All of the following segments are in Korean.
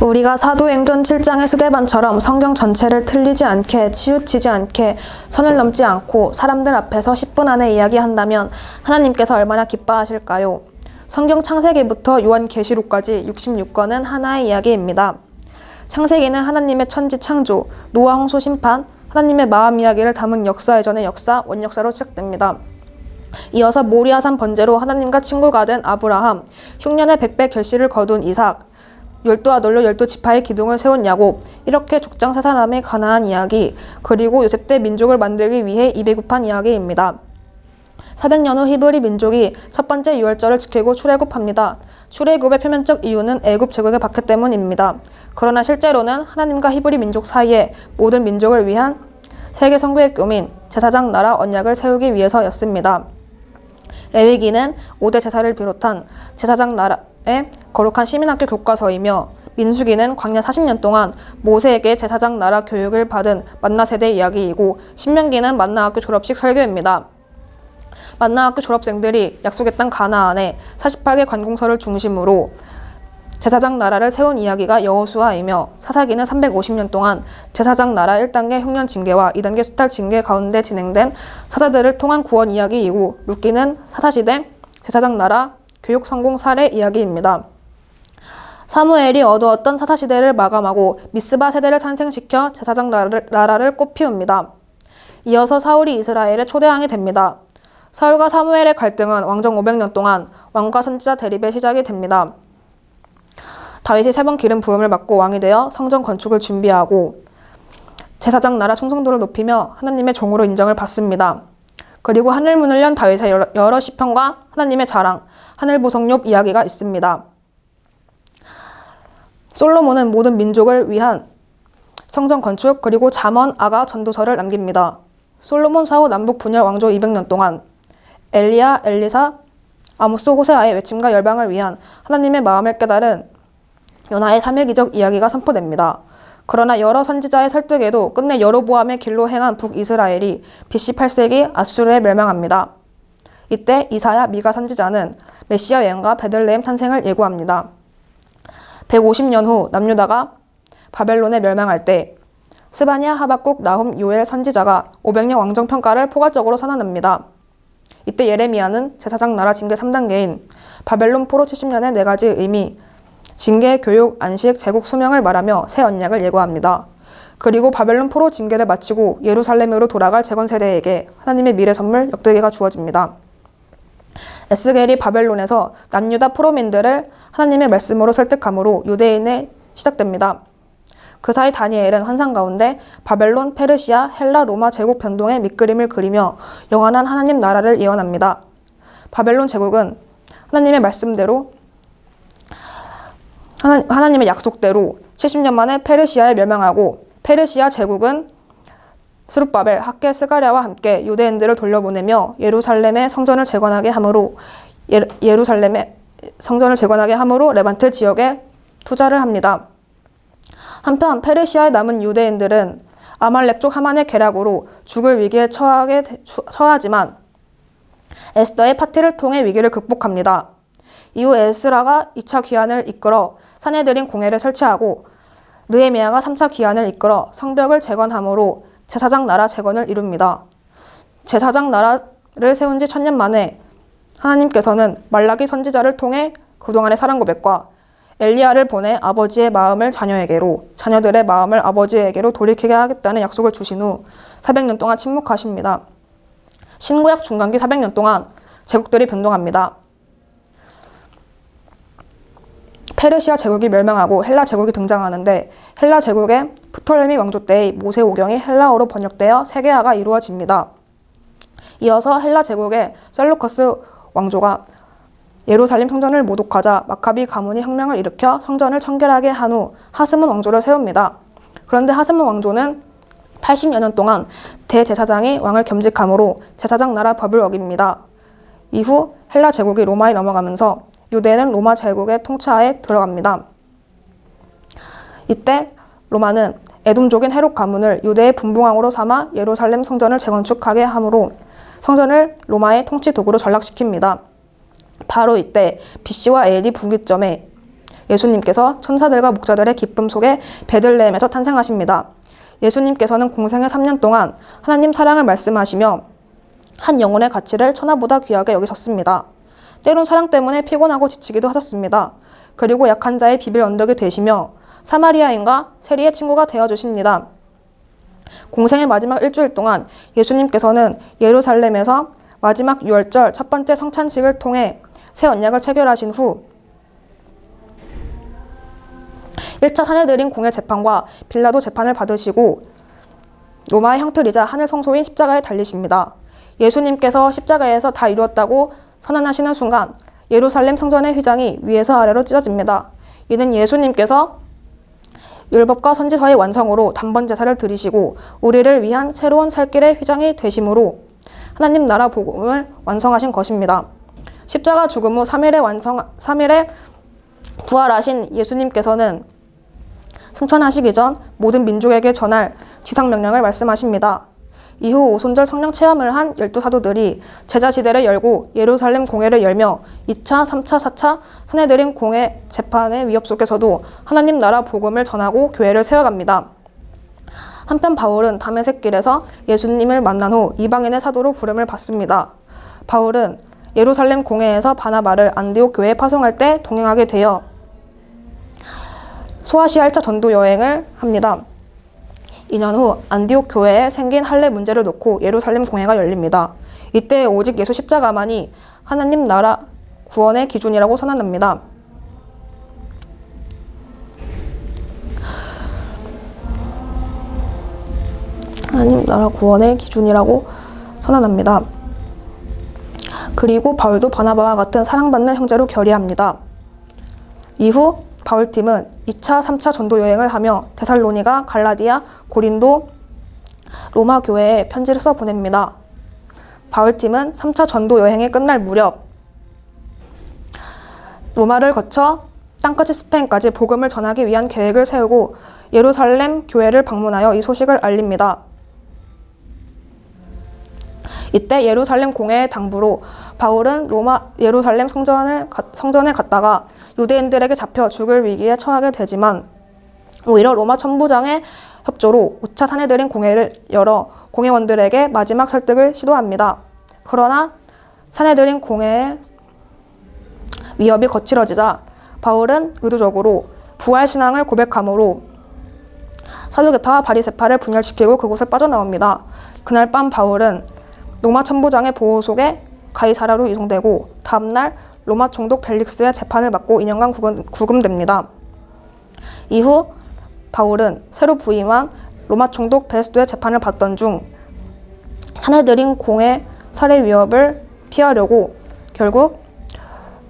우리가 사도행전 7장의 스데반처럼 성경 전체를 틀리지 않게 치우치지 않게 선을 넘지 않고 사람들 앞에서 10분 안에 이야기한다면 하나님께서 얼마나 기뻐하실까요? 성경 창세기부터 요한계시록까지 66권은 하나의 이야기입니다. 창세기는 하나님의 천지 창조, 노아 홍수 심판, 하나님의 마음 이야기를 담은 역사의 전의 역사, 원역사로 시작됩니다. 이어서 모리아산 번제로 하나님과 친구가 된 아브라함, 흉년의 백배 결실을 거둔 이삭, 열두 아들로 열두 지파의 기둥을 세운 야곱, 이렇게 족장 세 사람의 가나안 이야기, 그리고 요셉 때 민족을 만들기 위해 입에 굽한 이야기입니다. 400년 후 히브리 민족이 첫 번째 유월절을 지키고 출애굽합니다. 출애굽의 표면적 이유는 애굽 제국의 박해 때문입니다. 그러나 실제로는 하나님과 히브리 민족 사이에 모든 민족을 위한 세계 선교의 꿈인 제사장 나라 언약을 세우기 위해서였습니다. 레위기는 5대 제사를 비롯한 제사장 나라 의 거룩한 시민학교 교과서이며 민수기는 광야 40년 동안 모세에게 제사장 나라 교육을 받은 만나 세대 이야기이고 신명기는 만나 학교 졸업식 설교입니다. 만나 학교 졸업생들이 약속의 땅 가나안에 48개 관공서를 중심으로 제사장 나라를 세운 이야기가 여호수아이며 사사기는 350년 동안 제사장 나라 1단계 흉년 징계와 2단계 수탈 징계 가운데 진행된 사사들을 통한 구원 이야기이고 룻기는 사사시대 제사장 나라 교육 성공 사례 이야기입니다. 사무엘이 어두웠던 사사시대를 마감하고 미스바 세대를 탄생시켜 제사장 나라를, 꽃피웁니다. 이어서 사울이 이스라엘의 초대왕이 됩니다. 사울과 사무엘의 갈등은 왕정 500년 동안 왕과 선지자 대립의 시작이 됩니다. 다윗이 세 번 기름 부음을 받고 왕이 되어 성전 건축을 준비하고 제사장 나라 충성도를 높이며 하나님의 종으로 인정을 받습니다. 그리고 하늘 문을 연 다윗의 여러 시편과 하나님의 자랑, 하늘 보성욥 이야기가 있습니다. 솔로몬은 모든 민족을 위한 성전 건축 그리고 잠언 아가 전도서를 남깁니다. 솔로몬 사후 남북 분열 왕조 200년 동안 엘리야, 엘리사, 아모스, 호세아의 외침과 열방을 위한 하나님의 마음을 깨달은 요나의 삼일기적 이야기가 선포됩니다. 그러나 여러 선지자의 설득에도 끝내 여로보암의 길로 행한 북이스라엘이 BC 8세기 아수르에 멸망합니다. 이때 이사야, 미가 선지자는 메시아 여행과 베들레헴 탄생을 예고합니다. 150년 후 남유다가 바벨론에 멸망할 때 스바냐, 하박국, 나훔, 요엘 선지자가 500년 왕정 평가를 포괄적으로 선언합니다. 이때 예레미야는 제사장 나라 징계 3단계인 바벨론 포로 70년의 네 가지 의미, 징계, 교육, 안식, 제국 수명을 말하며 새 언약을 예고합니다. 그리고 바벨론 포로 징계를 마치고 예루살렘으로 돌아갈 재건 세대에게 하나님의 미래 선물 역대기가 주어집니다. 에스겔이 바벨론에서 남유다 포로민들을 하나님의 말씀으로 설득함으로 유대인에 시작됩니다. 그 사이 다니엘은 환상 가운데 바벨론, 페르시아, 헬라, 로마 제국 변동의 밑그림을 그리며 영원한 하나님 나라를 예언합니다. 바벨론 제국은 하나님의 말씀대로 하나, 하나님의 약속대로 70년 만에 페르시아에 멸망하고 페르시아 제국은 스룹바벨, 학계 스가랴와 함께 유대인들을 돌려보내며 예루살렘의 성전을 재건하게 함으로 예, 예루살렘의 성전을 재건하게 함으로 레반트 지역에 투자를 합니다. 한편 페르시아에 남은 유대인들은 아말렉 쪽 하만의 계략으로 죽을 위기에 처하게 처하지만 에스더의 파티를 통해 위기를 극복합니다. 이후 에스라가 2차 귀환을 이끌어 사내들인 공회를 설치하고 느헤미야가 3차 귀환을 이끌어 성벽을 재건함으로 제사장 나라 재건을 이룹니다. 제사장 나라를 세운 지 천년 만에 하나님께서는 말라기 선지자를 통해 그동안의 사랑 고백과 엘리야를 보내 아버지의 마음을 자녀에게로 자녀들의 마음을 아버지에게로 돌이키게 하겠다는 약속을 주신 후 400년 동안 침묵하십니다. 신구약 중간기 400년 동안 제국들이 변동합니다. 페르시아 제국이 멸망하고 헬라 제국이 등장하는데 헬라 제국의 프톨레미 왕조 때의 모세 오경이 헬라어로 번역되어 세계화가 이루어집니다. 이어서 헬라 제국의 셀루커스 왕조가 예루살렘 성전을 모독하자 마카비 가문이 혁명을 일으켜 성전을 청결하게 한 후 하스문 왕조를 세웁니다. 그런데 하스문 왕조는 80여 년 동안 대제사장이 왕을 겸직함으로 제사장 나라 법을 어깁니다. 이후 헬라 제국이 로마에 넘어가면서 유대는 로마 제국의 통치하에 들어갑니다. 이때 로마는 에돔족인 헤롯 가문을 유대의 분봉왕으로 삼아 예루살렘 성전을 재건축하게 함으로 성전을 로마의 통치 도구로 전락시킵니다. 바로 이때 BC와 AD 분기점에 예수님께서 천사들과 목자들의 기쁨 속에 베들레헴에서 탄생하십니다. 예수님께서는 공생의 3년 동안 하나님 사랑을 말씀하시며 한 영혼의 가치를 천하보다 귀하게 여기셨습니다. 때론 사랑 때문에 피곤하고 지치기도 하셨습니다. 그리고 약한 자의 비빌 언덕이 되시며 사마리아인과 세리의 친구가 되어 주십니다. 공생의 마지막 일주일 동안 예수님께서는 예루살렘에서 마지막 유월절 첫 번째 성찬식을 통해 새 언약을 체결하신 후 1차 사내들인 공의 재판과 빌라도 재판을 받으시고 로마의 형틀이자 하늘 성소인 십자가에 달리십니다. 예수님께서 십자가에서 다 이루었다고 선언하시는 순간 예루살렘 성전의 휘장이 위에서 아래로 찢어집니다. 이는 예수님께서 율법과 선지서의 완성으로 단번 제사를 드리시고 우리를 위한 새로운 살 길의 휘장이 되심으로 하나님 나라 복음을 완성하신 것입니다. 십자가 죽음 후 3일에 완성 3일에 부활하신 예수님께서는 승천하시기 전 모든 민족에게 전할 지상 명령을 말씀하십니다. 이후 오손절 성령 체험을 한 열두 사도들이 제자 시대를 열고 예루살렘 공회를 열며 2차, 3차, 4차 사내들인 공회 재판의 위협 속에서도 하나님 나라 복음을 전하고 교회를 세워갑니다. 한편 바울은 담에색 길에서 예수님을 만난 후 이방인의 사도로 부름을 받습니다. 바울은 예루살렘 공회에서 바나바를 안디옥 교회에 파송할 때 동행하게 되어 소아시아 1차 전도 여행을 합니다. 2년 후 안디옥 교회에 생긴 할례 문제를 놓고 예루살렘 공회가 열립니다. 이때 오직 예수 십자가만이 하나님 나라 구원의 기준이라고 선언합니다. 하나님 나라 구원의 기준이라고 선언합니다. 그리고 바울도 바나바와 같은 사랑받는 형제로 결의합니다. 이후 바울팀은 2차, 3차 전도 여행을 하며 데살로니가, 갈라디아, 고린도, 로마 교회에 편지를 써 보냅니다. 바울팀은 3차 전도 여행이 끝날 무렵 로마를 거쳐 땅끝이 스페인까지 복음을 전하기 위한 계획을 세우고 예루살렘 교회를 방문하여 이 소식을 알립니다. 이때 예루살렘 공회의 당부로 바울은 로마 예루살렘 성전을 가- 성전에 갔다가 유대인들에게 잡혀 죽을 위기에 처하게 되지만 오히려 로마 천부장의 협조로 5차 사내들인 공회를 열어 공회원들에게 마지막 설득을 시도합니다. 그러나 사내들인 공회의 위협이 거칠어지자 바울은 의도적으로 부활 신앙을 고백함으로 사두개파와 바리새파를 분열시키고 그곳을 빠져나옵니다. 그날 밤 바울은 로마 천부장의 보호 속에 가이사라로 이송되고 다음날 로마 총독 벨릭스의 재판을 받고 2년간 구금, 구금됩니다. 이후 바울은 새로 부임한 로마 총독 베스도의 재판을 받던 중 사내들인 공의 살해 위협을 피하려고 결국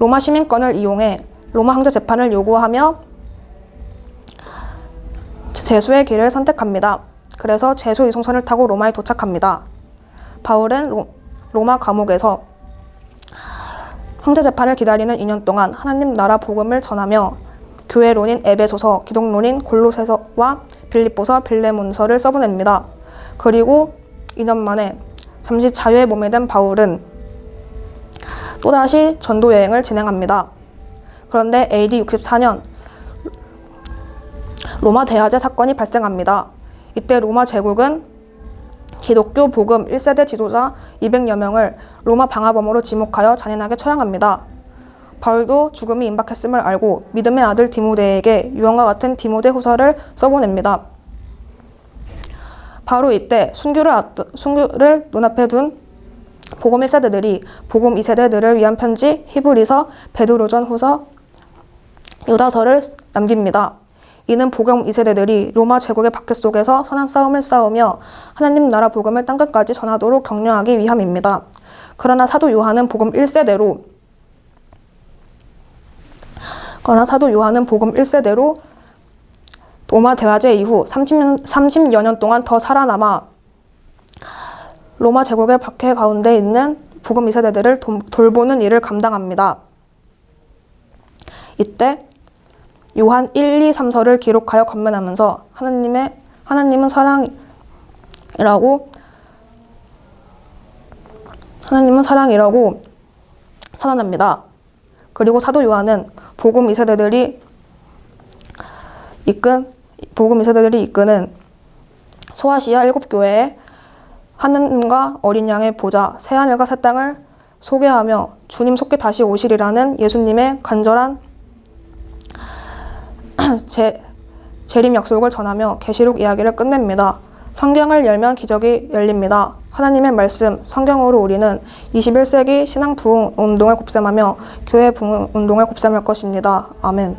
로마 시민권을 이용해 로마 황제 재판을 요구하며 제수의 길을 선택합니다. 그래서 제수 이송선을 타고 로마에 도착합니다. 바울은 로, 로마 감옥에서 황제 재판을 기다리는 2년 동안 하나님 나라 복음을 전하며 교회론인 에베소서, 기독론인 골로새서와 빌립보서, 빌레몬서를 써보냅니다. 그리고 2년 만에 잠시 자유의 몸이 된 바울은 또다시 전도 여행을 진행합니다. 그런데 AD 64년 로마 대화제 사건이 발생합니다. 이때 로마 제국은 기독교 복음 1세대 지도자 200여 명을 로마 방화범으로 지목하여 잔인하게 처형합니다. 바울도 죽음이 임박했음을 알고 믿음의 아들 디모데에게 유언과 같은 디모데 후서를 써보냅니다. 바로 이때 순교를, 앞두, 순교를 눈앞에 둔 복음 1세대들이 복음 2세대들을 위한 편지 히브리서, 베드로전 후서, 유다서를 남깁니다. 이는 복음 2세대들이 로마 제국의 박해 속에서 선한 싸움을 싸우며 하나님 나라 복음을 땅끝까지 전하도록 격려하기 위함입니다. 그러나 사도 요한은 복음 1세대로 그러나 사도 요한은 복음 1세대로 로마 대화제 이후 30년, 30여 년 동안 더 살아남아 로마 제국의 박해 가운데 있는 복음 2세대들을 도, 돌보는 일을 감당합니다. 이때 요한 1, 2, 3서를 기록하여 건면하면서 하나님의 하나님은 사랑이라고 하나님은 사랑이라고 선언합니다. 그리고 사도 요한은 복음 2세대들이 이끈 복음 2세대들이 이끄는 소아시아 일곱 교회에 하느님과 어린 양의 보좌 새 하늘과 새 땅을 소개하며 주님 속에 다시 오시리라는 예수님의 간절한 재, 재림 약속을 전하며 계시록 이야기를 끝냅니다. 성경을 열면 기적이 열립니다. 하나님의 말씀, 성경으로 우리는 21세기 신앙 부흥 운동을 곱셈하며 교회 부흥 운동을 곱셈할 것입니다. 아멘.